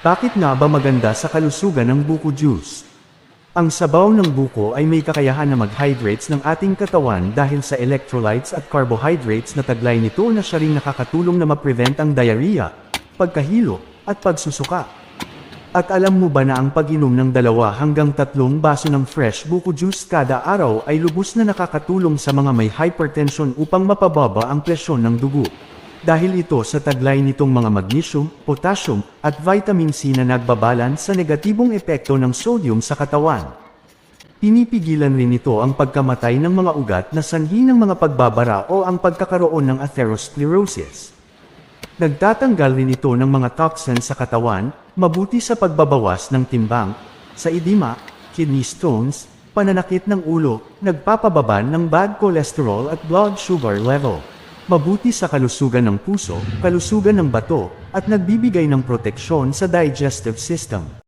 Bakit nga ba maganda sa kalusugan ng buko juice? Ang sabaw ng buko ay may kakayahan na mag-hydrates ng ating katawan dahil sa electrolytes at carbohydrates na taglay nito na siya ring nakakatulong na ma-prevent ang diarrhea, pagkahilo, at pagsusuka. At alam mo ba na ang pag-inom ng dalawa hanggang tatlong baso ng fresh buko juice kada araw ay lubos na nakakatulong sa mga may hypertension upang mapababa ang presyon ng dugo. Dahil ito sa taglay nitong mga magnesium, potassium, at vitamin C na nagbabalance sa negatibong epekto ng sodium sa katawan. Pinipigilan rin ito ang pagkamatay ng mga ugat na sanhi ng mga pagbabara o ang pagkakaroon ng atherosclerosis. Nagtatanggal rin ito ng mga toxins sa katawan, mabuti sa pagbabawas ng timbang, sa edema, kidney stones, pananakit ng ulo, nagpapababa ng bad cholesterol at blood sugar level. Mabuti sa kalusugan ng puso, kalusugan ng bato, at nagbibigay ng proteksyon sa digestive system.